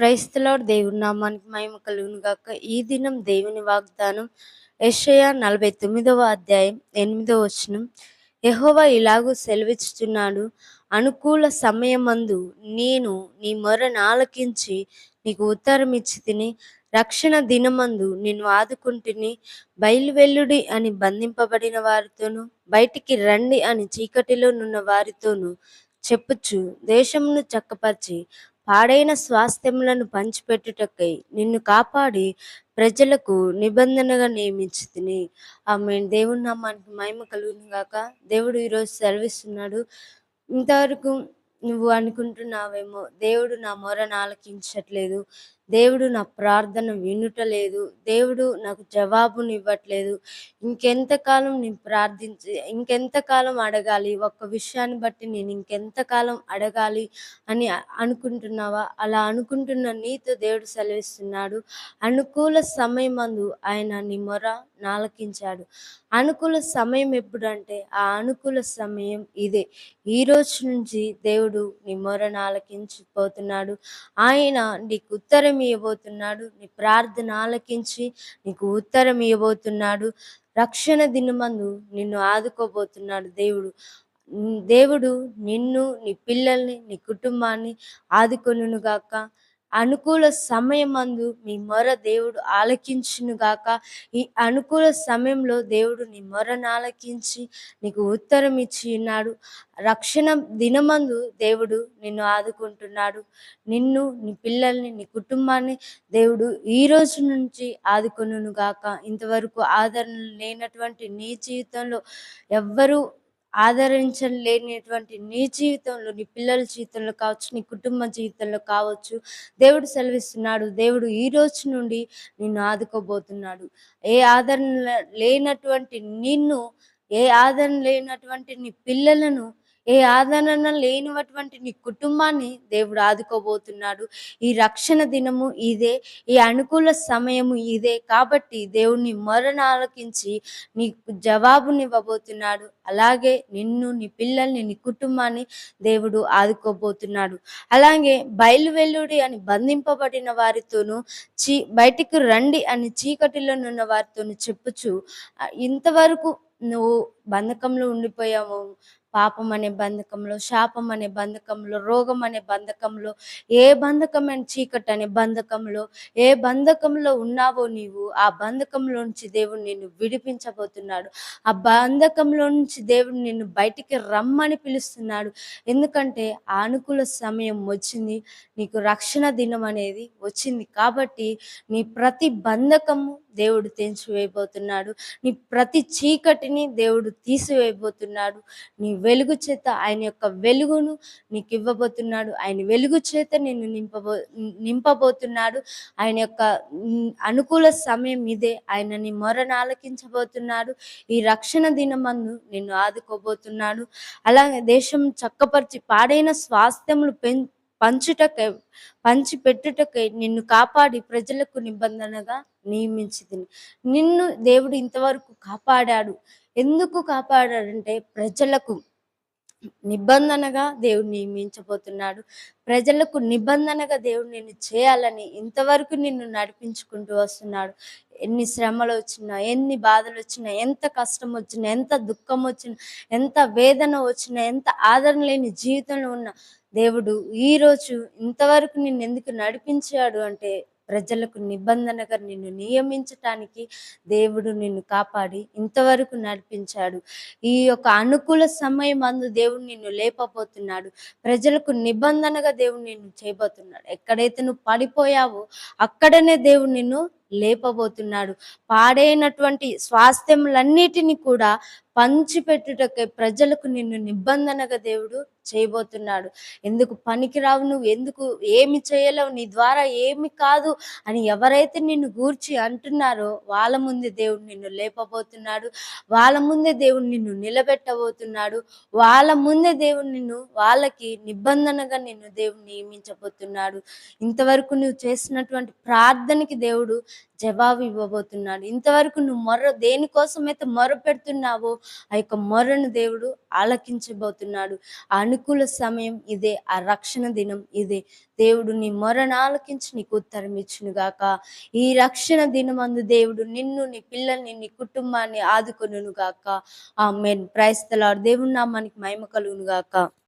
క్రైస్తలో దేవుడి నామానికి మహిమ కలుగును గాక. ఈ దినం దేవుని వాగ్దానం యెషయా నలభై తొమ్మిదవ అధ్యాయం ఎనిమిదవ వచనం. ఎహోవా ఇలాగూ సెలవిస్తున్నాడు అనుకూల సమయమందు నేను నీ మొరను ఆలకించి నీకు ఉత్తరం ఇచ్చి తిని రక్షణ దినమందు నిన్ను ఆదుకుంటుని బయలువెల్లుడి అని బంధింపబడిన వారితోనూ బయటికి రండి అని చీకటిలో నున్న వారితోనూ చెప్పుచు దేశమును చక్కపరిచి పాడైన స్వాస్థ్యములను పంచిపెట్టుటకై నిన్ను కాపాడి ప్రజలకు నిబంధనగా నియమించి తిని ఆమె దేవుని నామానికి మహిమ కలుగును గాక. దేవుడు ఈరోజు సెలవిస్తున్నాడు. ఇంతవరకు నువ్వు అనుకుంటున్నావేమో దేవుడు నా మొరను ఆలకించట్లేదు. దేవుడు నా ప్రార్థన వినుటలేదు. దేవుడు నాకు జవాబునివ్వట్లేదు. ఇంకెంతకాలం నేను ప్రార్థించి ఇంకెంతకాలం అడగాలి? ఒక్క విషయాన్ని బట్టి నేను ఇంకెంతకాలం అడగాలి అని అనుకుంటున్నావా? అలా అనుకుంటున్న నీతో దేవుడు సెలవిస్తున్నాడు. అనుకూల సమయమందు ఆయన నీ మొర నాలకించాడు. అనుకూల సమయం ఎప్పుడంటే ఆ అనుకూల సమయం ఇదే. ఈ రోజు నుంచి దేవుడు నీ మొరను ఆలకించిపోతున్నాడు ఆయన నీకు ఉత్తరం ఇవ్వబోతున్నాడు. నీ ప్రార్థన ఆలకించి నీకు ఉత్తరం ఇవ్వబోతున్నాడు. రక్షణ దినమందు నిన్ను ఆదుకోబోతున్నాడు దేవుడు. దేవుడు నిన్ను నీ పిల్లల్ని నీ కుటుంబాన్ని ఆదుకొనుగాక అనుకూల సమయమందు మీ మొర దేవుడు ఆలకించునుగాక. ఈ అనుకూల సమయంలో దేవుడు నీ మొరను ఆలకించి నీకు ఉత్తరం ఇచ్చి ఉన్నాడు. రక్షణ దినమందు దేవుడు నిన్ను ఆదుకుంటున్నాడు. నిన్ను నీ పిల్లల్ని నీ కుటుంబాన్ని దేవుడు ఈ రోజు నుంచి ఆదుకొనుగాక ఇంతవరకు ఆదరణ లేనటువంటి నీ జీవితంలో ఎవ్వరూ ఆదరించలేనిటువంటి నీ జీవితంలో నీ పిల్లల జీవితంలో కావచ్చు నీ కుటుంబ జీవితంలో కావచ్చు దేవుడు సెలవిస్తున్నాడు. దేవుడు ఈ రోజు నుండి నిన్ను ఆదుకోబోతున్నాడు. ఏ ఆదరణ లేనటువంటి నిన్ను ఏ ఆదరణ లేనటువంటి నీ పిల్లలను ఏ ఆదరణ లేనివటువంటి నీ కుటుంబాన్ని దేవుడు ఆదుకోబోతున్నాడు. ఈ రక్షణ దినము ఇదే ఈ అనుకూల సమయము ఇదే. కాబట్టి దేవుడిని మరణ ఆలకించి నీకు జవాబునివ్వబోతున్నాడు. అలాగే నిన్ను నీ పిల్లల్ని నీ కుటుంబాన్ని దేవుడు ఆదుకోబోతున్నాడు. అలాగే బయలువెల్లుడి అని బంధింపబడిన వారితోనూ చీ బయటికి రండి అని చీకటిలో ఉన్న వారితోనూ చెప్పుచు ఇంతవరకు నువ్వు బంధకంలో ఉండిపోయాము. పాపం అనే బంధకంలో శాపం అనే బంధకంలో రోగం అనే బంధకంలో ఏ బంధకమైన చీకటి అనే బంధకంలో ఏ బంధకంలో ఉన్నావో నీవు ఆ బంధకంలో నుంచి దేవుడు నిన్ను విడిపించబోతున్నాడు. ఆ బంధకంలో నుంచి దేవుడు నిన్ను బయటికి రమ్మని పిలుస్తున్నాడు. ఎందుకంటే ఆ అనుకూల సమయం వచ్చింది. నీకు రక్షణ దినం అనేది వచ్చింది కాబట్టి నీ ప్రతి బంధకము దేవుడు తెంచివేయబోతున్నాడు. నీ ప్రతి చీకటిని దేవుడు తీసివేయబోతున్నాడు. నీ వెలుగు చేత ఆయన యొక్క వెలుగును నీకు ఇవ్వబోతున్నాడు. ఆయన వెలుగు చేత నిన్ను నింపబో నింపబోతున్నాడు. ఆయన యొక్క అనుకూల సమయం ఇదే. ఆయన నీ మొరను ఆలకించబోతున్నాడు. ఈ రక్షణ దినమందు నిన్ను ఆదుకోబోతున్నాడు. అలాగే దేశం చక్కపరిచి పాడైన స్వాస్థ్యములు పెం పంచుటకై పంచి పెట్టుటకై నిన్ను కాపాడి ప్రజలకు నిబంధనగా నియమించింది నిన్ను దేవుడు ఇంతవరకు కాపాడాడు. ఎందుకు కాపాడాడంటే ప్రజలకు నిబంధనగా దేవుడు నియమించబోతున్నాడు. ప్రజలకు నిబంధనగా దేవుడు నిన్ను చేయాలని ఇంతవరకు నిన్ను నడిపించుకుంటూ వస్తున్నాడు. ఎన్ని శ్రమలు వచ్చినా ఎన్ని బాధలు వచ్చినా ఎంత కష్టం వచ్చినా ఎంత దుఃఖం వచ్చినా ఎంత వేదన వచ్చినా ఎంత ఆదరణ లేని జీవితంలో ఉన్న దేవుడు ఈరోజు ఇంతవరకు నిన్ను ఎందుకు నడిపించాడు అంటే ప్రజలకు నిబంధనగా నిన్ను నియమించటానికి దేవుడు నిన్ను కాపాడి ఇంతవరకు నడిపించాడు. ఈ యొక్క అనుకూల సమయం అందు దేవుడు నిన్ను లేపబోతున్నాడు. ప్రజలకు నిబంధనగా దేవుడు నిన్ను చేయబోతున్నాడు. ఎక్కడైతే నువ్వు పడిపోయావో అక్కడనే దేవుడు నిన్ను లేపబోతున్నాడు. పాడైనటువంటి స్వాస్థ్యములన్నిటినీ కూడా పంచిపెట్టుటకై ప్రజలకు నిన్ను నిబంధనగా దేవుడు చేయబోతున్నాడు. ఎందుకు పనికిరావు నువ్వు? ఎందుకు ఏమి చేయలేవు? నీ ద్వారా ఏమి కాదు అని ఎవరైతే నిన్ను గూర్చి అంటున్నారో వాళ్ళ ముందే దేవుడు నిన్ను లేపబోతున్నాడు. వాళ్ళ ముందే దేవుడు నిన్ను నిలబెట్టబోతున్నాడు. వాళ్ళ ముందే దేవుడు నిన్ను వాళ్ళకి నిబంధనగా నిన్ను దేవుడు నియమించబోతున్నాడు. ఇంతవరకు నువ్వు చేసినటువంటి ప్రార్థనకి దేవుడు జవాబు ఇవ్వబోతున్నాడు. ఇంతవరకు నువ్వు మొర్ర దేనికోసమైతే మొర పెడుతున్నావో ఆ యొక్క మొరను దేవుడు ఆలకించబోతున్నాడు. ఆ అనుకూల సమయం ఇదే ఆ రక్షణ దినం ఇదే. దేవుడు నీ మొరను ఆలకించి నీకు ఉత్తరం ఇచ్చునుగాక. ఈ రక్షణ దినమందు దేవుడు నిన్ను నీ పిల్లల్ని నీ కుటుంబాన్ని ఆదుకొనుగాక ఆ మెయిన్ ప్రైస్తలాడు దేవుడు నామానికి మహిమ కలుగునుగాక.